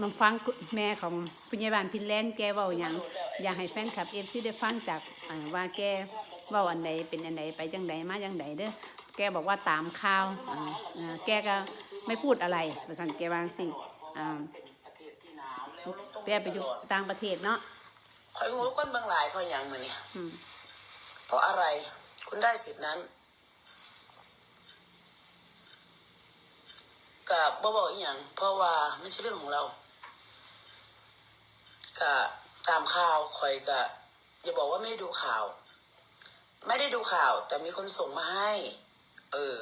มาฟังแม่ของพยาบาลพินแลนด์แกเว้าหยังอยากให้แฟนคลับเอฟซีได้ฟังจากอ่าว่าแกเว้าอันใดเป็นอันใดไปจังใดมาจังใดเด้อแกบอกว่าตามข่าวอ่าอ่าแกก็ไม่พูดอะไรเหมือนกันแกวาจังสิอ่าประเทศที่หนาวแล้วเราต้องแกไปอยู่ต่างประเทศเนาะคอยหูคนบางหลายเพราะหยังมือเนี่ยอืมเพราะอะไรคุณได้สิทธินั้น กับบ่บอกอีหยังเพราะว่าไม่ใช่เรื่องของเรากับตามข่าวคอยกับอย่าบอกว่าไม่ดูข่าว ไม่ได้ดูข่าว แต่มีคนส่งมาให้ เออ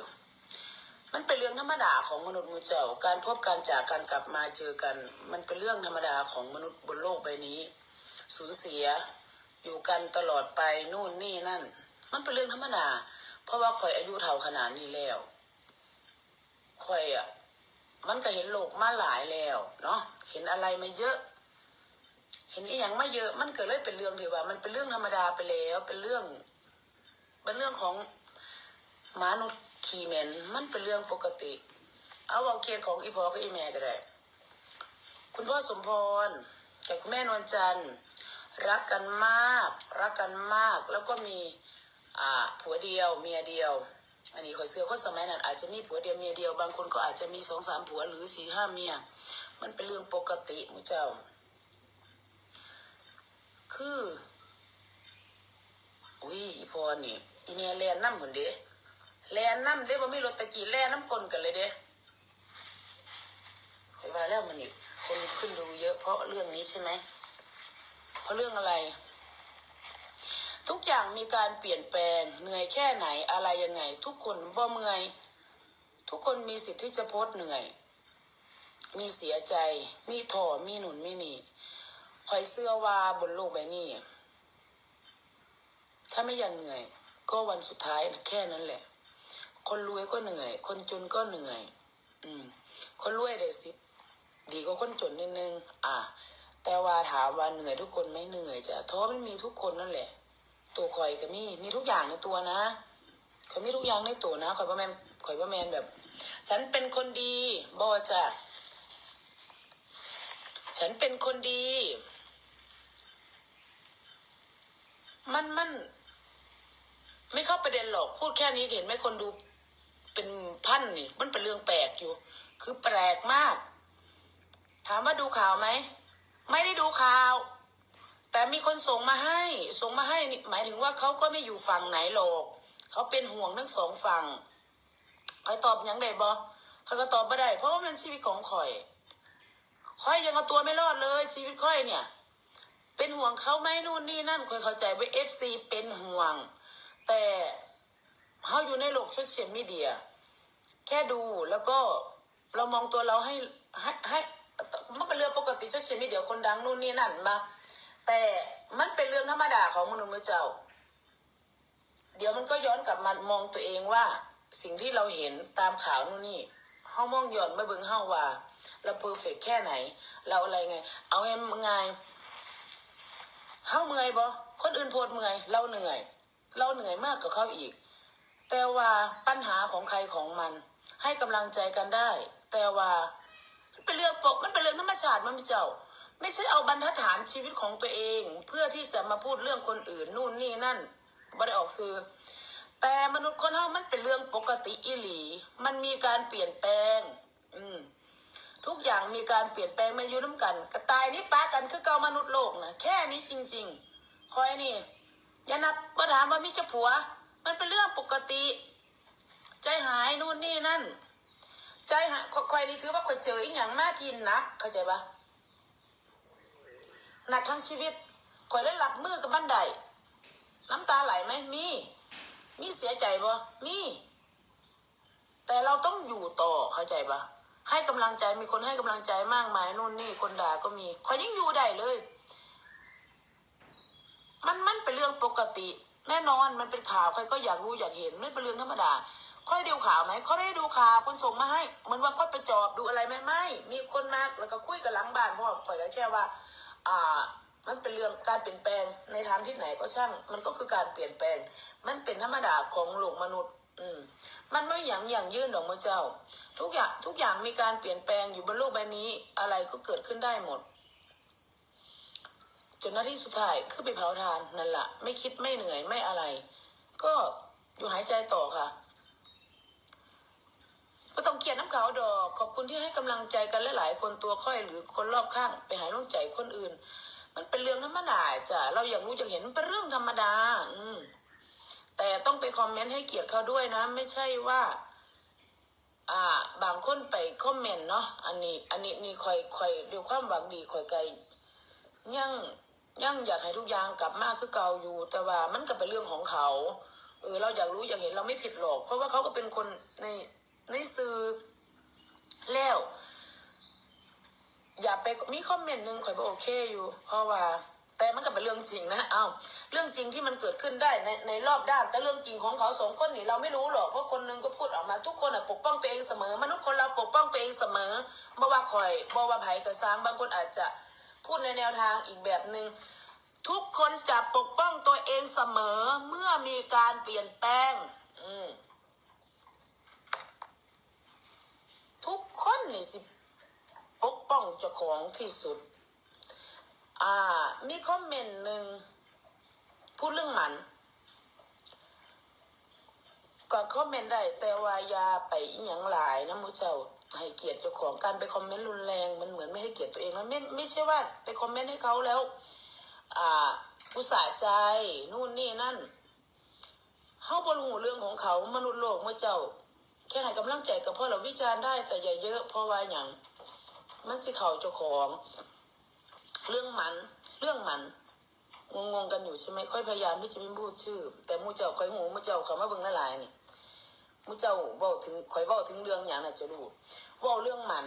มันเป็นเรื่องธรรมดาของมนุษย์มูเจ้า การพบการจากการกลับมาเจอกัน มันเป็นเรื่องธรรมดาของมนุษย์บนโลกใบนี้ สูญเสีย อยู่กันตลอดไปนู่นนี่นั่น มันเป็นเรื่องธรรมดา เพราะว่าข่อยอายุเท่าขนาดนี้แล้วข่อยอะ มันก็เห็นโลกมาหลายแล้วเนาะเห็นอะไรมาเยอะ เห็นอีหยังมาเยอะ มันเกิดเลยเป็นเรื่องที่ว่า มันเป็นเรื่องธรรมดาไปแล้ว เป็นเรื่อง เป็นเรื่องของมนุษย์ขี่เหม็นมันเป็นเรื่องปกติ เอาเอาเคสของอีพอกับอีแม่ก็ได้ คุณพ่อสมพรกับคุณแม่นวลจันทร์รักกันมาก รักกันมาก แล้วก็มีอ่าผัวเดียว เมียเดียว อันนี้ขอยเสื้อคนสมัยนั้นอาจจะมีผัวเดียวเมียเดียวบางคนก็อาจจะมีสองสามผัวหรือสี่ห้าเมีย มันเป็นเรื่องปกติมุเจ้า คืออุ้ยอีพอนี่อีเมียแลนน้ำหนเด้แลนน้ำเด้บ่มีรถตะกี้แลนน้ำกลนกันเลยเด้ขอยว่าแล้วมันอีกคนขึ้นดูเยอะเพราะเรื่องนี้ใช่ไหมเพราะเรื่องอะไร ทุกอย่างมีการเปลี่ยนแปลงเหนื่อยแค่ไหนอะไรยังไง ทุกคนบ่เมื่อย ทุกคนมีสิทธิ์ที่จะโพสเหนื่อย มีเสียใจ มีถ่อมีหนุนมีหนีคอยเสื้อว่าบนโลกใบนี้ ถ้าไม่อยากเหนื่อย ก็วันสุดท้ายแค่นั้นแหละ คนรวยก็เหนื่อย คนจนก็เหนื่อย อืม คนรวยได้สิดีกว่าคนจนนิดนึง อะแต่ว่าถามว่าเหนื่อยทุกคนไหม่เหนื่อยจ้ะท้อมันมีทุกคนนั่นแหละ ตัวคอยก็มีมีทุกอย่างในตัวนะคอยมีทุกอย่างในตัวนะคอยประแมนคอยประแมนแบบ ฉันเป็นคนดีบอจ้ะฉันเป็นคนดี มันมันไม่เข้าประเด็นหรอกพูดแค่นี้เห็นไหมคนดูเป็นพันนี่มันเป็นเรื่องแปลกอยู่ คือแปลกมาก ถามว่าดูข่าวไหม ไม่ได้ดูข่าว มีคนส่งมาให้ ส่งมาให้หมายถึงว่าเขาก็ไม่อยู่ฝั่งไหนหรอกเขาเป็นห่วงทั้งสองฝั่งใครตอบยังได้บ่ใครก็ตอบไม่ได้ เพราะว่ามันชีวิตของข่อยข่อยยังเอาตัวไม่รอดเลย ชีวิตข่อยเนี่ย เป็นห่วงเขาไหมนู่นนี่นั่นข่อยเข้าใจว่าเอฟซีเป็นห่วง แต่เขาอยู่ในโลกโซเชียลมีเดีย แค่ดูแล้วก็เรามองตัวเราให้ให้ให้มันเป็นเรื่องปกติโซเชียลมีเดียคนดังนู่นนี่นั่นมา แต่มันเป็นเรื่องธรรมดาของมนุษย์เจ้า เดี๋ยวมันก็ย้อนกลับมามองตัวเองว่า สิ่งที่เราเห็นตามข่าวนู่นนี่เฮามองย้อนไมาเบิ่งเฮาว่า เราเพอร์เฟกแค่ไหน เราอะไรไง เอาไงไงเฮาเมื่อยบ่คนอื่นโพดเมื่อยเราเหนื่อย เราเหนื่อยมากกว่าเขาอีก แต่ว่าปัญหาของใครของมัน ให้กำลังใจกันได้ แต่ว่ามันเป็นเรื่องปกมันเป็นเรื่องธรรมชาติมันเจ้า ไม่ใช่เอาบรรทัดฐานชีวิตของตัวเอง เพื่อที่จะมาพูดเรื่องคนอื่นนู่นนี่นั่นไม่ได้ออกสื่อแต่มนุษย์คนเฮามันเป็นเรื่องปกติอิหลี มันมีการเปลี่ยนแปลง อืมทุกอย่างมีการเปลี่ยนแปลงมาอยู่น้ำกัน กระตายนี่ป้ากันคือเก่ามนุษย์โลกนะแค่นี้จริงๆคอยนี่อย่านับว่าถามว่ามีเจ้าผัว มันเป็นเรื่องปกติ ใจหายนู่นนี่นั่น ใจหายคอยนี่ถือว่าคอยเจออีกอย่างมาทีหนักเข้าใจปะ หนักทั้งชีวิตคอยได้หลับมือกับบันไดน้ำตาไหลไหมมี มีเสียใจบ่มี แต่เราต้องอยู่ต่อเข้าใจปะให้กำลังใจมีคนให้กำลังใจมากมายนู่นนี่คนด่าก็มีคอยยังอยู่ได้เลย มันมันเป็นเรื่องปกติ แน่นอนมันเป็นข่าวใครก็อยากรู้อยากเห็นมันเป็นเรื่องธรรมดาค่อยดูข่าวไหมค่อยไม่ด้ดูข่าวคนส่งมาให้เหมือนว่าค่อยไปจอบดูอะไรไหมไม่ มีคนมาแล้วก็คุยกับหลังบ้านพ่อข่อยก็แค่ว่า อ่ามันเป็นเรื่องการเปลี่ยนแปลงในทางที่ไหนก็ช่าง มันก็คือการเปลี่ยนแปลง มันเป็นธรรมดาของโลกมนุษย์ อืมมันไม่อย่างอย่างยื่นดอกมือเจ้า ทุกอย่างทุกอย่างมีการเปลี่ยนแปลงอยู่บนโลกใบนี้อะไรก็เกิดขึ้นได้หมดจนหน้าที่สุดท้ายคือไปเผาทานนั่นแหละไม่คิดไม่เหนื่อยไม่อะไร ก็อยู่หายใจต่อค่ะ ไม่ต้องเกลียดน้ำขาวดอก ขอบคุณที่ให้กำลังใจกันหลายๆคนตัวค่อยหรือคนรอบข้าง ไปหายร่วงใจคนอื่น มันเป็นเรื่องธรรมดาจ้ะเราอยากรู้อยากเห็นมันเป็นเรื่องธรรมดา อืมแต่ต้องไปคอมเมนต์ให้เกียรติเขาด้วยนะ ไม่ใช่ว่า อ่า บางคนไปคอมเมนต์เนาะอันนี้ อันนี้นี่คอยคอยด้วยความหวังดีคอยไกลยังยังอยากให้ทุกอย่างกลับมาคือเก่าอยู่ แต่ว่ามันก็เป็นเรื่องของเขา เออ เราอยากรู้อยากเห็นเราไม่ผิดหรอก เพราะว่าเขาก็เป็นคนใน ในสื่อแล้ว อย่าไปมีคอมเมนต์หนึ่งข่อยบอกโอเคอยู่ เพราะว่า แต่มันก็เป็นเรื่องจริงนะเอ้าเรื่องจริงที่มันเกิดขึ้นได้ในในรอบด้าน แต่เรื่องจริงของเขาสองคนนี่เราไม่รู้หรอกเพราะคนนึงก็พูดออกมาทุกคนอะปกป้องตัวเองเสมอ มนุษย์คนเราปกป้องตัวเองเสมอบ่ว่าข่อยบ่ว่าไผกระซ้างบางคนอาจจะพูดในแนวทางอีกแบบหนึ่งทุกคนจะปกป้องตัวเองเสมอเมื่อมีการเปลี่ยนแปลง อืมทุก คนนี่สิปกป้องเจ้าของที่สุด อ่า มีคอมเมนต์หนึ่งพูดเรื่องหมันก็คอมเมนต์ได้ แต่ว่าอย่าไปอย่างหลายนะมูเจ้าให้เกียรติเจ้าของการไปคอมเมนต์รุนแรงมันเหมือนไม่ให้เกียรติตัวเองแล้วไม่ไม่ใช่ว่าไปคอมเมนต์ให้เขาแล้ว อ่าอุตส่าห์ใจนู่นนี่นั่นเขาบนหูเรื่องของเขามนุษย์โลกเมื่อเจ้า แค่ให้กำลังใจกับพ่อเราวิจารณ์ได้แต่อย่าเยอะเพราะว่าอย่างมันสิเขาเจ้าของ เรื่องมัน เรื่องมันงงงกันอยู่ใช่ไหมค่อยพยายามที่จะไม่พูดชื่อ แต่มูเจ้าค่อยหูมูเจ้าคำว่าเบิ่งละลายนี่มูเจ้าเว้าถึงค่อยเว้าถึงเรื่องอย่างน่ะจะรู้เว้าเรื่องมัน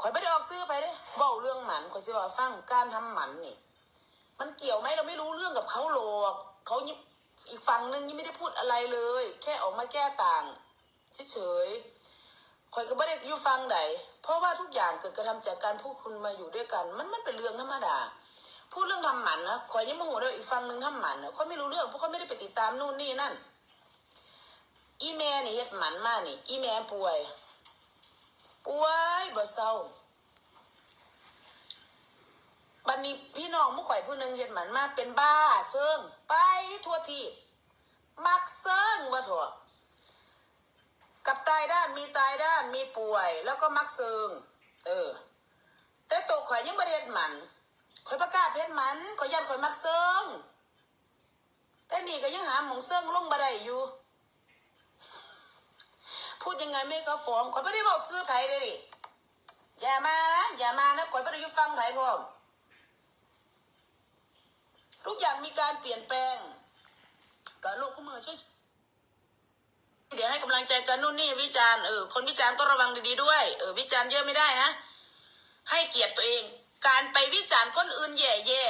ค่อยไม่ได้ออกซื้อไปเด้เว้าเรื่องมันค่อยสิว่าฟังการทำหมันนี่ มันเกี่ยวไหมเราไม่รู้เรื่องกับเขาหรอกเขายัง อีกฝั่งหนึ่งยังไม่ได้พูดอะไรเลย แค่ออกมาแก้ต่างเฉยๆข่อยก็ไม่ได้อยู่ฟังใดเพราะว่าทุกอย่างเกิดกระทำจากการพูดคุณมาอยู่ด้วยกัน มันมันเป็นเรื่องธรรมดาพูดเรื่องทำหมันนะข่อยยังโมโหด้วยอีกฟังหนึ่งทำหมันนะเขาไม่รู้เรื่องเพราะเขาไม่ได้ไปติดตามนู่นนี่นั่น อีแม่นี่เฮ็ดหมันมานี่ อีแม่ป่วย ป่วยบ่เศร้า บัดนี้พี่น้องมุข่อยผู้หนึ่งเฮ็ดหมันมาเป็นบ้าเซิงไปทั่วที่มักเซิงว่าถั่วกับตายด้านมีตายด้านมีป่วย แล้วก็มักเซิงเออ แต่ตัวข่อยยังประเด็นหมันข่อยประกาศเพชรหมันข่อยยันข่อยมักเซิงแต่นี่ก็ยังหาหมองเซิงลงบัได้อยู่ พูดยังไงไม่ให้เขาฟ้องข่อยไม่ได้บอกซื้อไผ่เลยดิอย่ามานะอย่ามานะข่อยไม่ได้ยุฟังไผ่พร้อมทุ การเปลี่ยนแปลงก็ลูกคู่มือช่วยเดี๋ยวให้กำลังใจกันนู่นนี่วิจารณ์เออคนวิจารณ์ก็ระวังดีๆด้วยเออวิจารณ์เยอะไม่ได้นะให้เกียรติตัวเอง การไปวิจารณ์คนอื่นแย่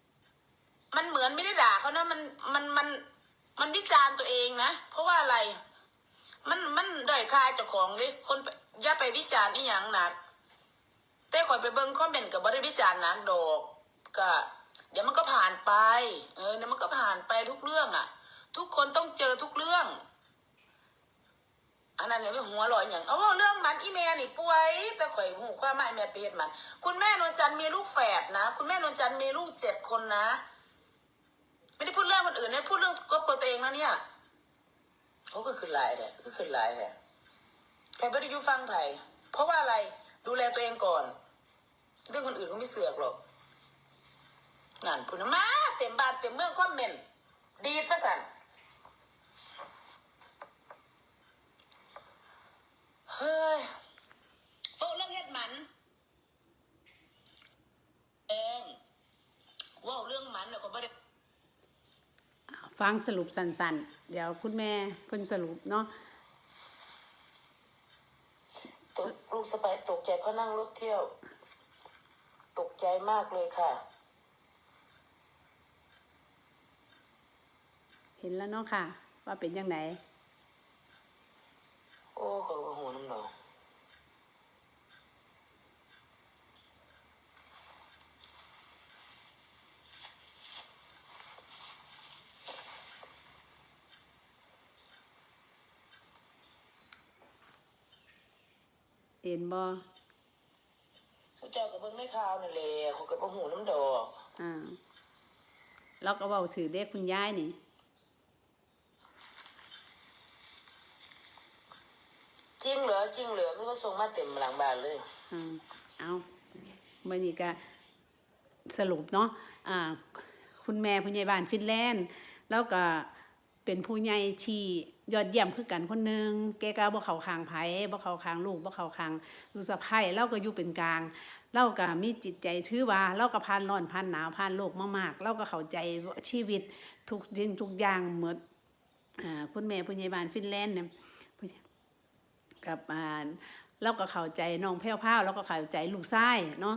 ๆมันเหมือนไม่ได้ด่าเขานะมันมันมันมันวิจารณ์ตัวเองนะเพราะว่าอะไร มันมันด้อยค่าเจ้าของเลยคนอย่าไปวิจารณ์นี่อย่างหนักแต่ข่อยไปเบิ่งคอมเมนต์กับบริวิจารณ์หนักดอกก็ ดี๋ยวมันก็ผ่านไป เออเดี๋ยวมันก็ผ่านไปทุกเรื่องอะ่ะ ทุกคนต้องเจอทุกเรื่อง อันนั้นเนี่ยไม่หัวลอยอย่างเอาเรื่องมันอีเมลนี่ป่วยจะข่อยหูความหมายแม่เปลี่ยนมัน คุณแม่นวลจันทร์มีลูกแฝดนะ คุณแม่นวลจันทร์มีลูกเจ็ดคนนะ ไม่ได้พูดเรื่องคนอื่นนะพูดเรื่องครอบครัวตัวเองนะเนี่ยเขาก็คือหลายเลยก็คือหลายเลยใครไม่ได้ยุฟังไผ่เพราะว่าอะไรดูแลตัวเองก่อน เรื่องคนอื่นเขาไม่เสือกหรอก งานพูดนะมาเต็มบ้านเต็มเมืองคอมเมนต์ดีดพระสันเฮ้ยโอ้เรื่องเฮ็ดหมันเองว้าวเรื่องหมันเนี่ยเขาไม่ได้ฟังสรุปสั้นๆ เดี๋ยวคุณแม่เพิ่นสรุปเนาะตกลูกสะใภ้ตกใจเพราะนั่งรถเที่ยว ตกใจมากเลยค่ะ เห็นแล้วเนาะค่ะ ว่าเป็นยังไงโอ้ขาก็หัวน้ำหนองเห็นบ่เขจ้ากับเบิ้งไม่ข้าวนี่และเขาก็บ่หูน้ำดอกอ่าแล้วก็เว้าถือเด็กคุณยายนี่ จริงเหรอจริงเหรอไม่ก็ส่งมาเต็มหลังบ้านเลยอ่าเอาเมื่อนี้ก็สรุปเนาะอ่า คุณแม่ผู้ใหญ่บ้านฟินแลนด์ แล้วก็เป็นผู้ใหญ่ที่ยอดเยี่ยมคือกันคนหนึ่งแกก็บ่เข้าข้างไผบ่เข้าข้างลูกบ่เข้าข้างลูกสะใภ้เราก็อยู่เป็นกลางเราก็มีจิตใจถือว่าเราก็ผ่านร้อนผ่านหนาวผ่านโลกมามากเราก็เข้าใจชีวิตทุกสิ่งทุกอย่างหมดอ่าคุณแม่ผู้ใหญ่บ้านฟินแลนด์เนี่ย กับอ่าเราก็เข้าใจน้องแพ้วพราวเราก็เข้าใจลูกชายเนาะ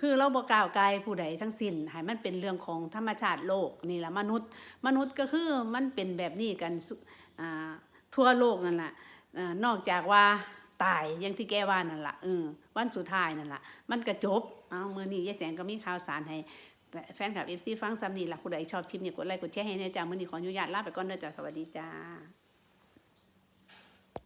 คือเราบ่กล่าวไกลผู้ใดทั้งสิ้นให้มันเป็นเรื่องของธรรมชาติโลกนี่แหละมนุษย์ มนุษย์ก็คือมันเป็นแบบนี้กันทั่วโลกนั่นแหละนอกจากว่าตายอย่างที่แกว่านั่นแหละเออวันสุดท้ายนั่นแหละมันก็จบเอาเมื้อนี้ยายแสงก็มีข่าวสารให้แฟนคลับ FC ฟังซ้ำนี่ล่ะผู้ใดชอบคลิปนี้กดไลค์กดแชร์ให้แน่จ้ามื้อนี้ขออนุญาตลาไปก่อนเด้อจ้าสวัสดีจ้า